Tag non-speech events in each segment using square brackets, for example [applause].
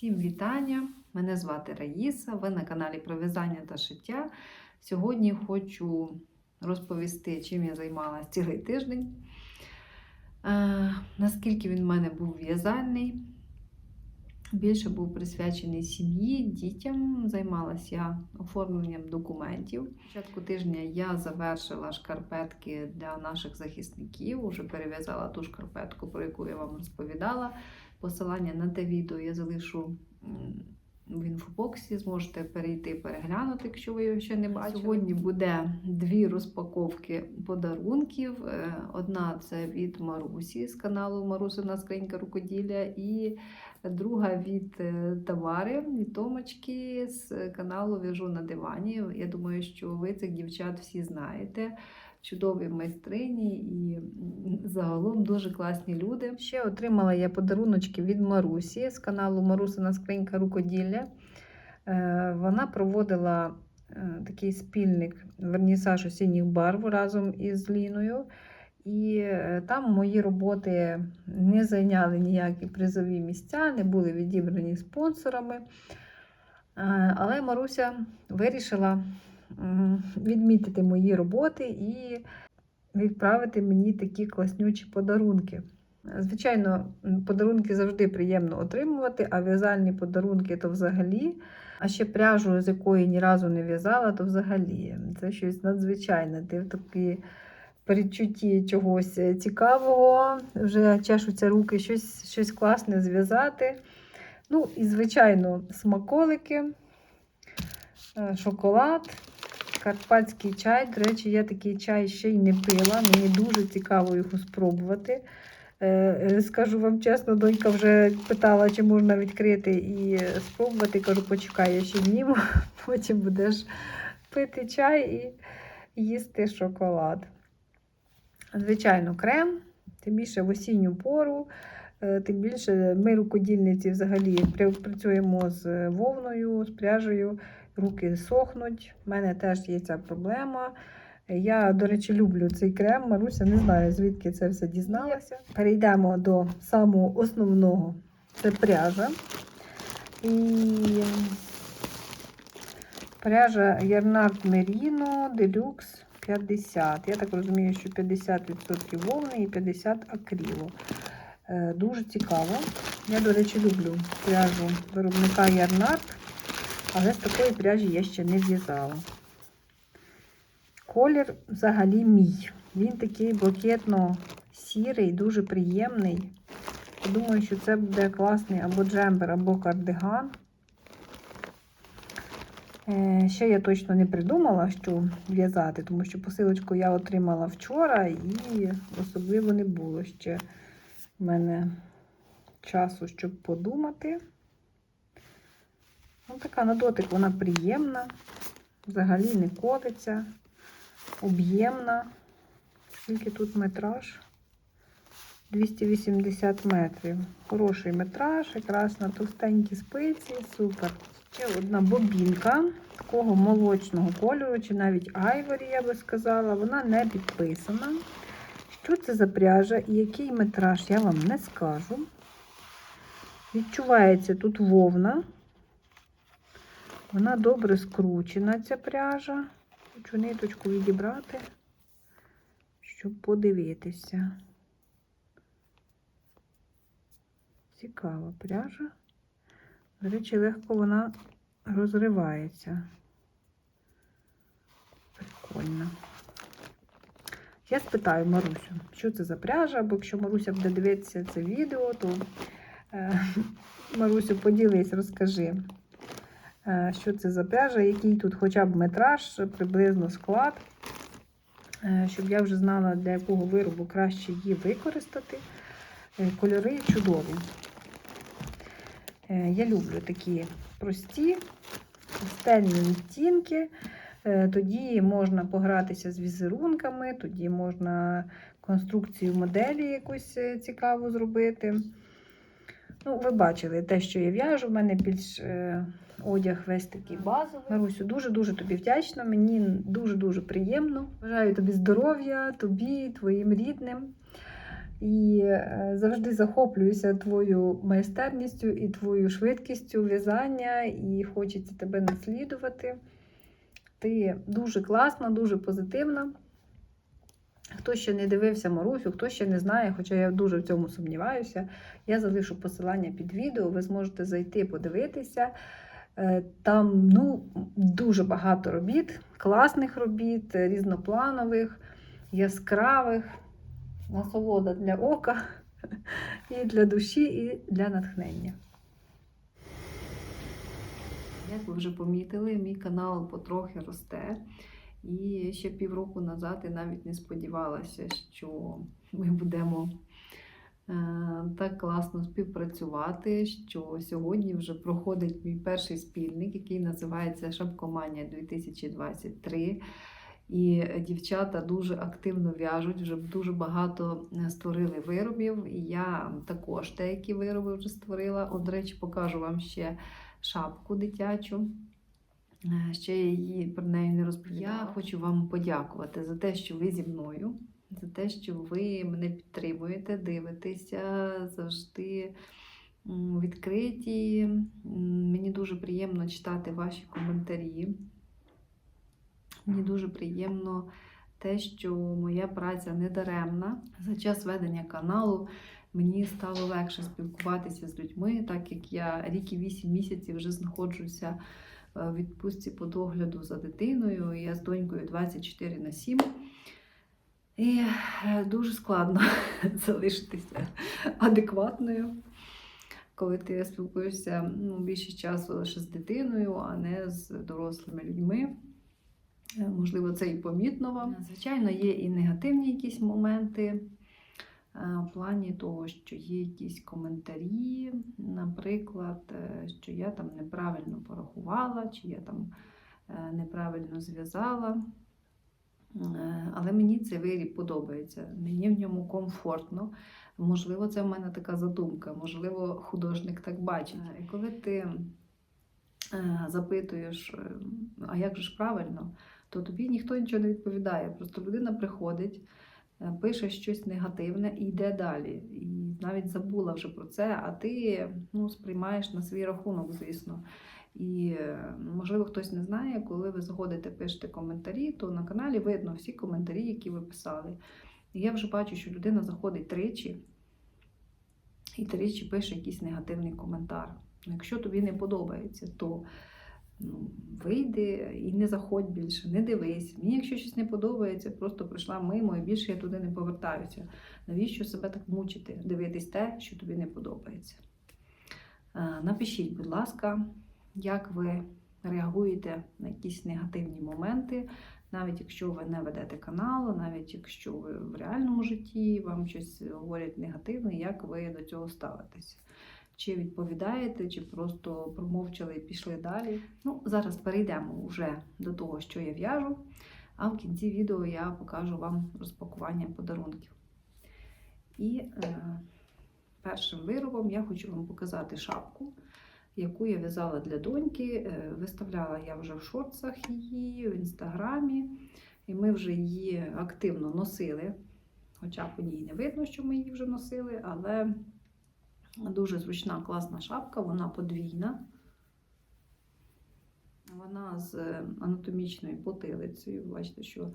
Всім вітання! Мене звати Раїса. Ви на каналі про в'язання та шиття. Сьогодні хочу розповісти, чим я займалася цілий тиждень. Е, наскільки він в мене був в'язальний. Більше був присвячений сім'ї, дітям. Займалася я оформленням документів. Початку тижня я завершила шкарпетки для наших захисників. Уже перев'язала ту шкарпетку, про яку я вам розповідала. Посилання на те відео я залишу в інфобоксі. Зможете перейти переглянути, якщо ви його ще не бачили. Сьогодні буде дві розпаковки подарунків. Е, Одна це від Марусі з каналу Марусина Скринька рукоділля, і друга від е, Тавари, від Томочки з каналу В'яжу на дивані. Я думаю, що ви цих дівчат всі знаєте чудові майстрині і загалом дуже класні люди. Ще отримала я подаруночки від Марусі з каналу Марусина Скринька рукоділля. Е, Вона проводила е, такий спільник вернісаж осінніх барв разом із Ліною. І е, там мої роботи не зайняли ніякі призові місця, не були відібрані спонсорами. Але Маруся вирішила відмітити мої роботи і відправити мені такі класнючі подарунки. Звичайно, подарунки завжди приємно отримувати, а в'язальні подарунки то взагалі. А ще пряжу, з якої ні разу не в'язала, то взагалі це щось надзвичайне. Ти в такі передчутті чогось цікавого, вже чешуться руки, щось, щось класне зв'язати. Ну, і, звичайно, смаколики, е, шоколад, карпатський чай. До речі, я такий чай ще й не пила. Мені дуже цікаво його спробувати. Е, Скажу вам чесно, донька вже питала, чи можна відкрити і спробувати. Кажу, почекай, я ще зніму, [laughs] потім будеш пити чай і їсти шоколад. Звичайно, крем, тим більше в осінню пору, тим більше ми, рукодільниці, взагалі працюємо з вовною, з пряжею, руки сохнуть. У мене теж є ця проблема. Я, до речі, люблю цей крем. Маруся не знаю, звідки це все дізналася. Перейдемо до самого основного це пряжа. І пряжа Ярнард Merino Deluxe 50. Я так розумію, що 50% вовни і 50% акрилу. Е, Дуже цікаво. Я, до речі, люблю пряжу виробника Ярнард, але з такої пряжі я ще не в'язала. Колір взагалі мій. Він такий блакитно-сірий, дуже приємний. Думаю, що це буде класний або джембер, або кардиган. Е, Ще я точно не придумала, що в'язати, тому що посилочку я отримала вчора і особливо не було ще в мене часу, щоб подумати. Ну, така на дотик вона приємна, взагалі не котиться, об'ємна. Скільки тут метраж? 280 метрів. Хороший метраж, якраз на товстенькій спиці, супер. Ще одна бобінка такого молочного кольору, чи навіть айворі, я би сказала, вона не підписана. Що це за пряжа і який метраж, я вам не скажу. Відчувається тут вовна. Вона добре скручена, ця пряжа. Хочу ниточку відібрати, щоб подивитися. Цікава пряжа. До речі, легко вона розривається. Прикольно. Я спитаю Марусю, що це за пряжа, бо якщо Маруся буде дивитися це відео, то е, [laughs] Марусю, поділись, розкажи, е, що це за пряжа, який тут хоча б метраж, приблизно склад, е, щоб я вже знала, для якого виробу краще її використати. Е, Кольори чудові. Е, Я люблю такі прості, пастельні відтінки. Е, Тоді можна погратися з візерунками, тоді можна конструкцію моделі якусь е, цікаву зробити. Ну, ви бачили те, що я в'яжу. У мене більш е, одяг весь такий базовий. Марусю, дуже-дуже тобі вдячна. Мені дуже-дуже приємно. Бажаю тобі здоров'я, тобі, твоїм рідним. і завжди захоплююся твоєю майстерністю і твоєю швидкістю в'язання, і хочеться тебе наслідувати. Ти дуже класна, дуже позитивна. Хто ще не дивився Марусю, хто ще не знає, хоча я дуже в цьому сумніваюся, я залишу посилання під відео, ви зможете зайти подивитися. Е, Там ну, дуже багато робіт, класних робіт, різнопланових, яскравих, насолода для ока, [laughs] і для душі, і для натхнення. Як ви вже помітили, мій канал потрохи росте. І ще півроку назад я навіть не сподівалася, що ми будемо е, так класно співпрацювати, що сьогодні вже проходить мій перший спільник, який називається Шапкоманія 2023. І дівчата дуже активно в'яжуть, вже дуже багато е, створили виробів. І я також деякі вироби вже створила. От, до речі, покажу вам ще шапку дитячу. Е, Ще я її про неї не розповідала. Я хочу вам подякувати за те, що ви зі мною, за те, що ви мене підтримуєте, дивитеся завжди відкриті. Мені дуже приємно читати ваші коментарі. Мені дуже приємно те, що моя праця не даремна. За час ведення каналу мені стало легше спілкуватися з людьми, так як я рік і вісім місяців вже знаходжуся в відпустці по догляду за дитиною. Я з донькою 24 на 7. І е, дуже складно [laughs] залишитися адекватною, коли ти спілкуєшся ну, більше часу лише з дитиною, а не з дорослими людьми. Е, Можливо, це і помітно вам. Звичайно, є і негативні якісь моменти. е, В плані того, що є якісь коментарі, наприклад, е, що я там неправильно порахувала, чи я там неправильно зв'язала. Але мені цей виріб подобається, мені в ньому комфортно. Можливо, це в мене така задумка, можливо, художник так бачить. І коли ти запитуєш, а як же ж правильно, то тобі ніхто нічого не відповідає. Просто людина приходить, е, пише щось негативне і йде далі. І навіть забула вже про це, а ти ну, сприймаєш на свій рахунок, звісно. І, е, можливо, хтось не знає, коли ви заходите, пишете коментарі, то на каналі видно всі коментарі, які ви писали. І я вже бачу, що людина заходить тричі і тричі пише якийсь негативний коментар. Якщо тобі не подобається, то ну, вийди і не заходь більше, не дивись. Мені, якщо щось не подобається, просто прийшла мимо і більше я туди не повертаюся. Навіщо себе так мучити? Дивитись те, що тобі не подобається. Е, Напишіть, будь ласка, як ви реагуєте на якісь негативні моменти, навіть якщо ви не ведете канал, навіть якщо ви в реальному житті вам щось говорять негативне, як ви до цього ставитесь? Чи відповідаєте, чи просто промовчали і пішли далі. Ну, зараз перейдемо вже до того, що я в'яжу, а в кінці відео я покажу вам розпакування подарунків. І е, першим виробом я хочу вам показати шапку, яку я в'язала для доньки. Е, Виставляла я вже в шорцах її, в інстаграмі, і ми вже її активно носили. Хоча по ній не видно, що ми її вже носили, але дуже зручна, класна шапка, вона подвійна. Вона з анатомічною потилицею. Бачите, що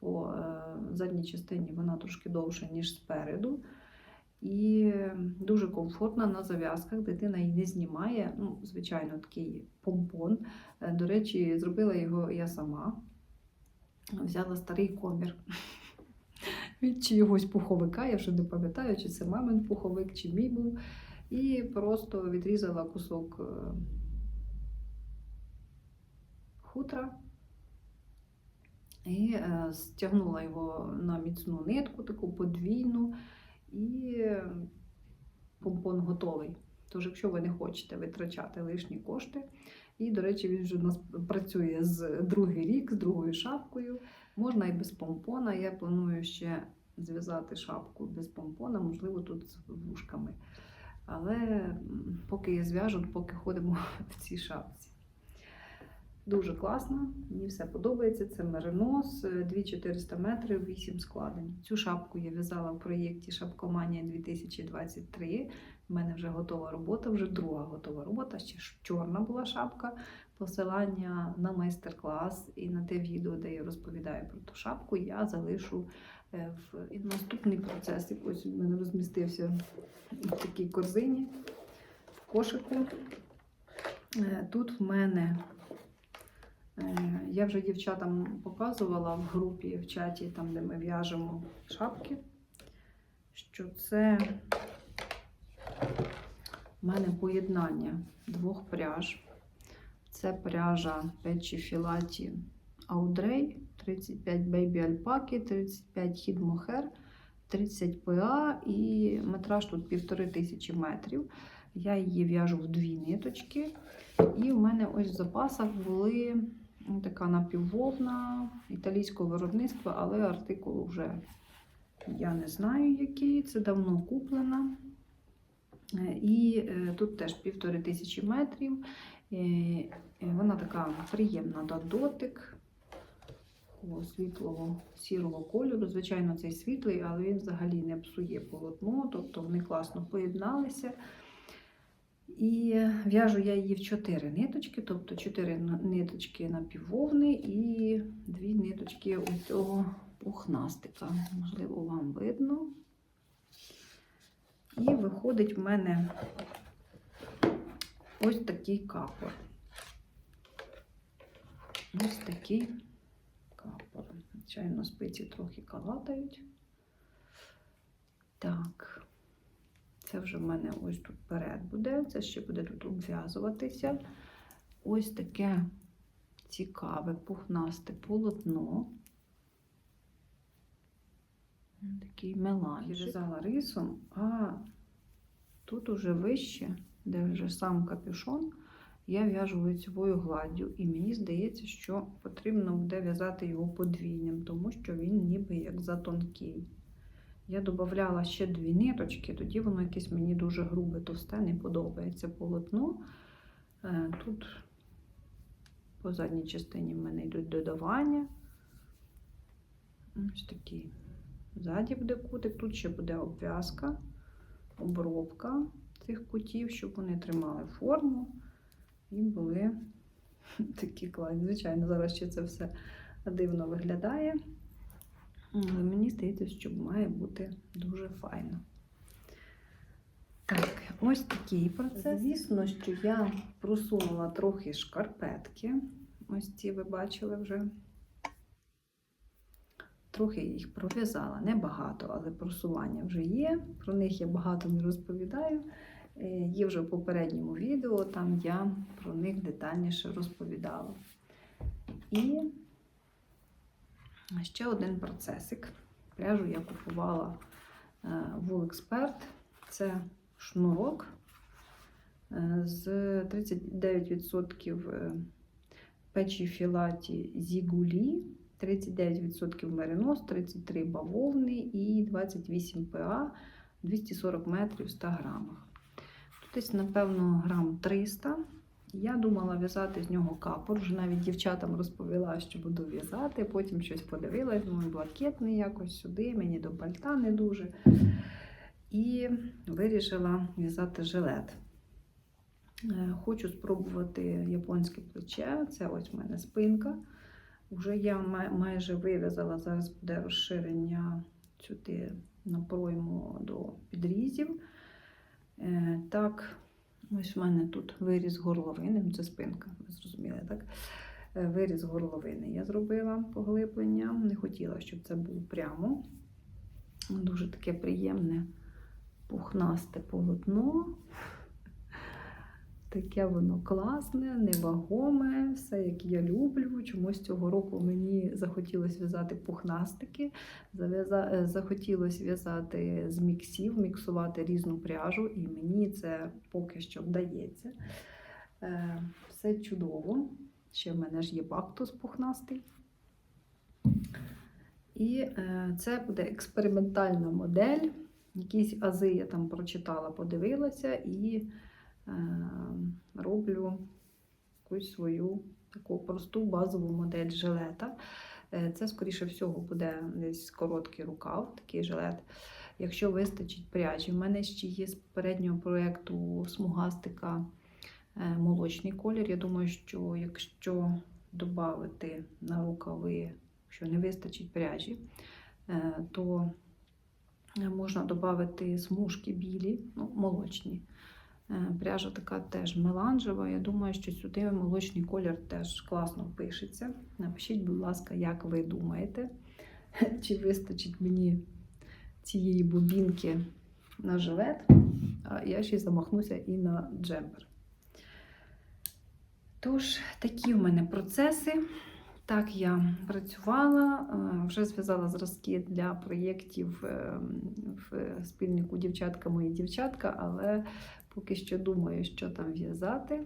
по е, задній частині вона трошки довша, ніж спереду. І дуже комфортна на зав'язках, дитина її не знімає. Ну, звичайно, такий помпон. Е, До речі, зробила його я сама. Взяла старий комір від чогось пуховика, я вже не пам'ятаю, чи це мамин пуховик, чи мій був. І просто відрізала кусок е, хутра і е, стягнула його на міцну нитку, таку подвійну, і помпон готовий. Тож, якщо ви не хочете витрачати лишні кошти, і, до речі, він вже у нас працює з другий рік, з другою шапкою. Можна і без помпона. Я планую ще зв'язати шапку без помпона, можливо, тут з вушками. Але поки я зв'яжу, поки ходимо [laughs] в цій шапці. Дуже класно, мені все подобається. Це меринос, е, 2400 метрів, 8 складень. Цю шапку я в'язала в проєкті Шапкоманія 2023. У мене вже готова робота, вже друга готова робота. Ще чорна була шапка. Посилання на майстер-клас і на те відео, де я розповідаю про ту шапку, я залишу е, і наступний процес. Ось у мене розмістився в такій корзині, в кошику. Е, Тут в мене Е, Я вже дівчатам показувала в групі в чаті, там де ми в'яжемо шапки, що це в мене поєднання двох пряж. Це пряжа печі філаті Аудрей, 35 бейбі альпаки, 35 хід мохер, 30 ПА і метраж тут півтори тисячі метрів. Я її в'яжу в дві ниточки. І в мене ось в запасах були Ну, Така напіввовна італійського виробництва, але артикул вже я не знаю, який. Це давно куплена. І е, тут теж півтори тисячі метрів. Е, е, Вона така приємна на дотик. Такого світлого сірого кольору. Звичайно, цей світлий, але він взагалі не псує полотно, тобто вони класно поєдналися. І в'яжу я її в 4 ниточки, тобто 4 ниточки напіввовни і 2 ниточки ось цього пухнастика. Можливо, вам видно. І виходить в мене ось такий капор. Ось такий. Звичайно, спиці трохи калатають. Так. Це вже в мене ось тут перед буде, це ще буде тут обв'язуватися. Ось таке цікаве, пухнасте полотно. Такий меланж. В'язала рисом, а тут уже вище, де вже сам капюшон, я в'яжу лицевою гладдю. І мені здається, що потрібно буде в'язати його подвійним, тому що він ніби як затонкий. Я додавала ще дві ниточки, тоді воно якесь мені дуже грубе, товсте, не подобається полотно. Е, Тут по задній частині в мене йдуть додавання. Ось такий. Ззаді буде кутик, тут ще буде обв'язка, обробка цих кутів, щоб вони тримали форму і були [laughs] такі класні. Звичайно, зараз ще це все дивно виглядає. Але мені здається, що має бути дуже файно. Так, ось такий процес. Звісно, що я просунула трохи шкарпетки. Ось ці ви бачили вже. Трохи їх пров'язала, небагато, але просування вже є. Про них я багато не розповідаю. Е, Є вже в попередньому відео, там я про них детальніше розповідала. І Ще один процесик. Пряжу я купувала е, в Wool Це шнурок е, з 39% е, печі філаті зігулі, 39% меринос, 33 бавовни і 28 ПА 240 метрів в 100 грамах. Десь, напевно, грам 300 я думала в'язати з нього капор. Вже навіть дівчатам розповіла, що буду в'язати. Потім щось подивилась, думаю, блакитний якось сюди, мені до пальта не дуже. І вирішила в'язати жилет. Е, Хочу спробувати японське плече. Це ось в мене спинка. Вже я майже вив'язала, зараз буде розширення сюди на пройму до підрізів. Е, Так, Ось в мене тут виріз горловини, це спинка, ви зрозуміли, так? Е, Виріз горловини я зробила поглиблення. Не хотіла, щоб це було прямо. Дуже таке приємне, пухнасте полотно. Таке воно класне, невагоме, все як я люблю. Чомусь цього року мені захотілося в'язати пухнастики, е, захотілося в'язати з міксів, міксувати різну пряжу, і мені це поки що вдається. Е, все чудово. Ще в мене ж є бактус пухнастий. І е, це буде експериментальна модель. Якісь ази я там прочитала, подивилася і. Е, роблю якусь свою таку просту базову модель жилета. Е, Це, скоріше всього, буде десь короткий рукав, такий жилет. Якщо вистачить пряжі. У мене ще є з попереднього проєкту смугастика е, молочний колір. Я думаю, що якщо додати на рукави, що не вистачить пряжі, то можна додати смужки білі, ну, молочні. Е, Пряжа така теж меланжева. Я думаю, що сюди молочний колір теж класно впишеться. Напишіть, будь ласка, як ви думаєте, [laughs] чи вистачить мені цієї бобінки на жилет, а я ще й замахнуся і на джемпер. Тож, такі в мене процеси. Так я працювала, е, вже зв'язала зразки для проєктів е, в спільнику дівчатка мої дівчатка, але поки що думаю, що там в'язати.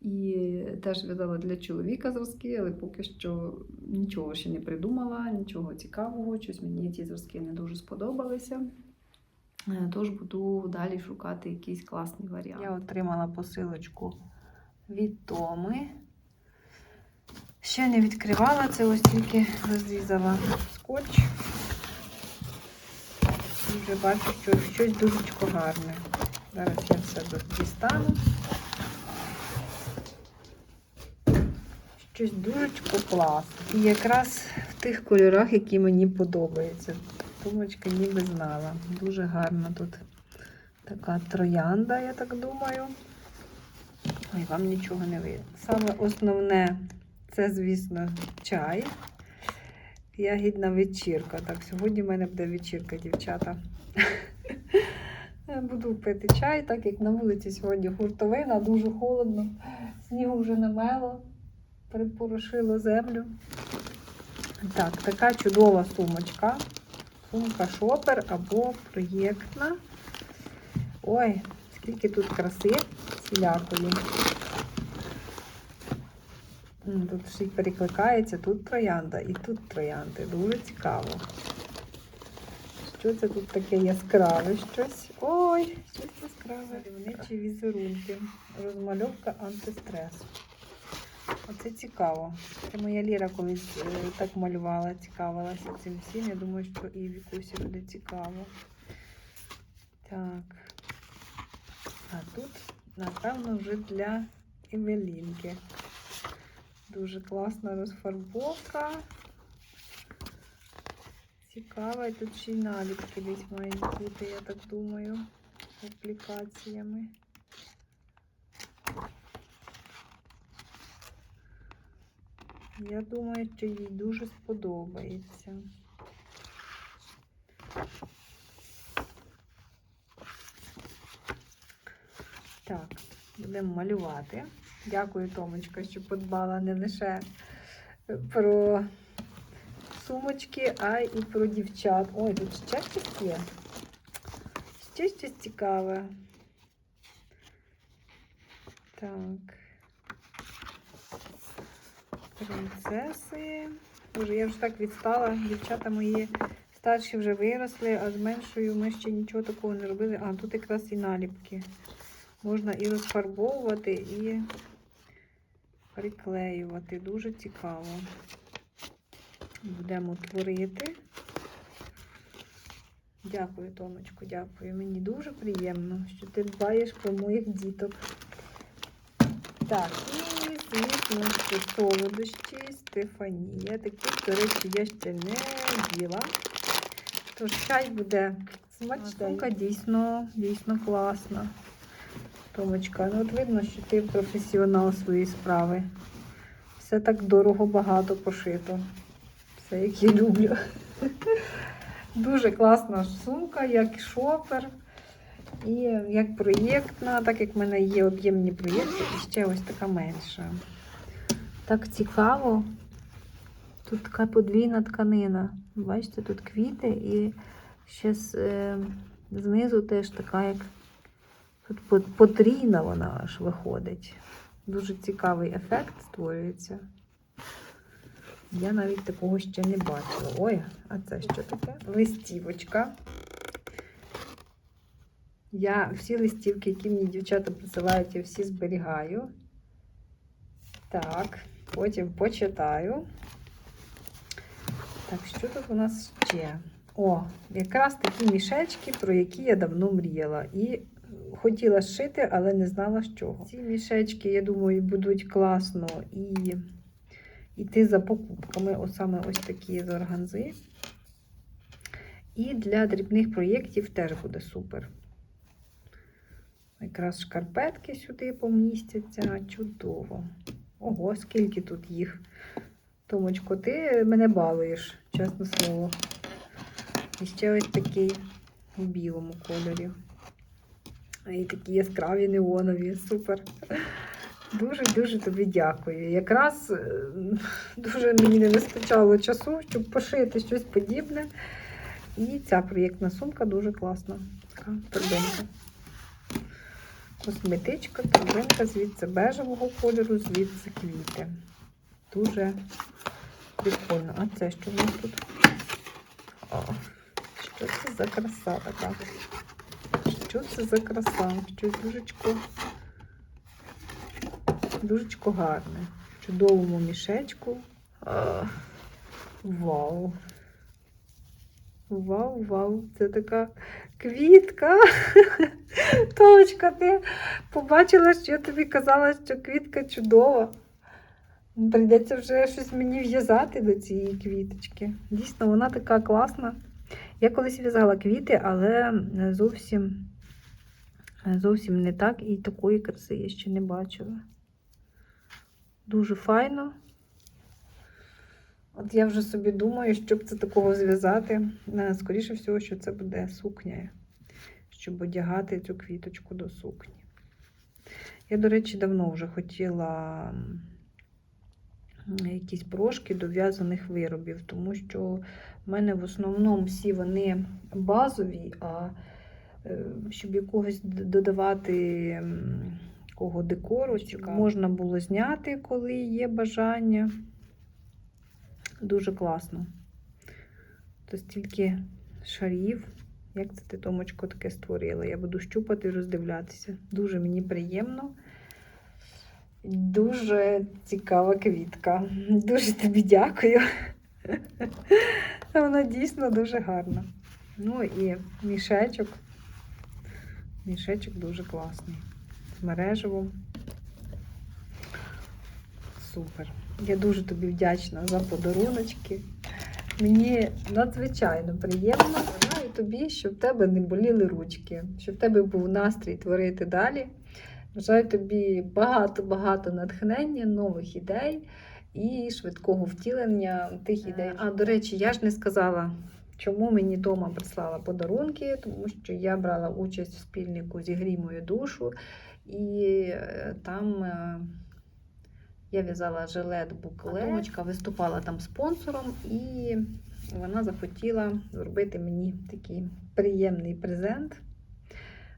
І теж в'язала для чоловіка зразки, але поки що нічого ще не придумала, нічого цікавого. Щось мені ці зразки не дуже сподобалися. Е, Тож буду далі шукати якийсь класний варіант. Я отримала посилочку від Томи. Ще не відкривала, це ось тільки розрізала скотч. І вже бачу, що щось дуже гарне. Зараз я все дістану. Щось дуже класне. І якраз в тих кольорах, які мені подобаються. Тумочка ніби знала. Дуже гарна тут така троянда, я так думаю. Ой, вам нічого не видно. Саме основне це, звісно, чай. Ягідна вечірка. Так, сьогодні в мене буде вечірка, дівчата. [laughs] Буду пити чай, так як на вулиці сьогодні хуртовина, дуже холодно. Снігу вже намело, припорошило землю. Так, така чудова сумочка. Сумка шопер або проєктна. Ой, скільки тут краси всілякої. Тут всі перекликається, тут троянда і тут троянди. Дуже цікаво. Що це тут таке яскраве щось? Ой, щось яскраве. Мальовничі візерунки. Розмальовка антистрес. Оце цікаво. Це моя Ліра колись е, так малювала, цікавилася цим всім. Я думаю, що і Вікусі буде цікаво. Так. А тут, напевно, вже для Евелінки. Дуже класна розфарбовка. Цікава. І тут ще й наліпки десь мають бути, я так думаю, аплікаціями. Я думаю, що їй дуже сподобається. Так, будемо малювати. Дякую, Томочка, що подбала не лише про сумочки, а й про дівчат. Ой, тут ще щось є. Ще щось цікаве. Так. Принцеси. Боже, я вже так відстала. Дівчата мої старші вже виросли, а з меншою ми ще нічого такого не робили. А, тут якраз і наліпки. Можна і розфарбовувати, і приклеювати. Дуже цікаво. Будемо творити. Дякую, Томочко, дякую. Мені дуже приємно, що ти дбаєш про моїх діток. Так, і, звісно, що солодощі Стефанія. Такі, до речі, я ще не їла. Тож чай буде смачний. Дійсно, дійсно класна. Томочка, ну от видно, що ти професіонал своєї справи. Все так дорого, багато пошито. Все, як я люблю. Дуже класна сумка, як шопер. І як проєктна, так як в мене є об'ємні проєкти, і ще ось така менша. Так цікаво. Тут така подвійна тканина. Бачите, тут квіти і ще з, е, знизу теж така, як тут потрійна вона аж виходить. Дуже цікавий ефект створюється. Я навіть такого ще не бачила. Ой, а це що таке? Листівочка. Я всі листівки, які мені дівчата присилають, я всі зберігаю. Так, потім почитаю. Так, що тут у нас ще? О, якраз такі мішечки, про які я давно мріяла. І хотіла зшити, але не знала з чого. Ці мішечки, я думаю, будуть класно і йти за покупками. От саме ось такі з органзи. І для дрібних проєктів теж буде супер. Якраз шкарпетки сюди помістяться. Чудово. Ого, скільки тут їх. Томочко, ти мене балуєш, чесне слово. І ще ось такий у білому кольорі. І такі яскраві неонові. Супер. Дуже-дуже тобі дякую. Якраз е, [laughs] дуже мені не вистачало часу, щоб пошити щось подібне. І ця проєктна сумка дуже класна. Така торбинка. Косметичка, торбинка, звідси бежевого кольору, звідси квіти. Дуже прикольно. А це що в нас тут? О, що це за краса така? Що це за краса? Щось дужечко, дужечко гарне. В чудовому мішечку. Вау! Вау, вау, це така квітка. [laughs] Толочка, ти побачила, що я тобі казала, що квітка чудова. Прийдеться вже щось мені в'язати до цієї квіточки. Дійсно, вона така класна. Я колись в'язала квіти, але зовсім, зовсім не так і такої краси я ще не бачила. Дуже файно. От я вже собі думаю, щоб це такого зв'язати. Е, Скоріше всього, що це буде сукня, щоб одягати цю квіточку до сукні. Я, до речі, давно вже хотіла якісь брошки до в'язаних виробів, тому що в мене в основному всі вони базові, а е, щоб якогось додавати такого декору, щоб можна було зняти, коли є бажання. Дуже класно. То стільки шарів. Як це ти, Томочко, таке створила? Я буду щупати і роздивлятися. Дуже мені приємно. Дуже цікава квітка. Дуже тобі дякую. Вона дійсно дуже гарна. Ну і мішечок. Мішечок дуже класний. З мережевим. Супер. Я дуже тобі вдячна за подаруночки. Мені надзвичайно приємно. Бажаю тобі, щоб в тебе не боліли ручки, щоб в тебе був настрій творити далі. Бажаю тобі багато-багато натхнення, нових ідей і швидкого втілення тих ідей. А до речі, я ж не сказала, чому мені дома прислала подарунки, тому що я брала участь в спільнику «Зігрій мою душу, і е, там. е, я в'язала жилет буклет. Томочка виступала там спонсором, і вона захотіла зробити мені такий приємний презент.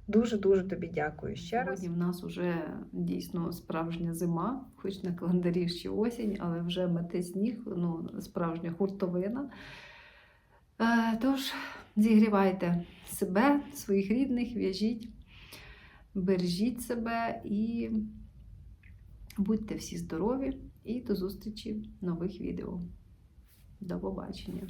Дуже-дуже тобі дякую ще раз. Сьогодні в нас вже дійсно справжня зима, хоч на календарі ще осінь, але вже мете сніг, ну, справжня хуртовина. Е, тож, зігрівайте себе, своїх рідних, в'яжіть, бережіть себе і будьте всі здорові. І до зустрічі в нових відео. До побачення!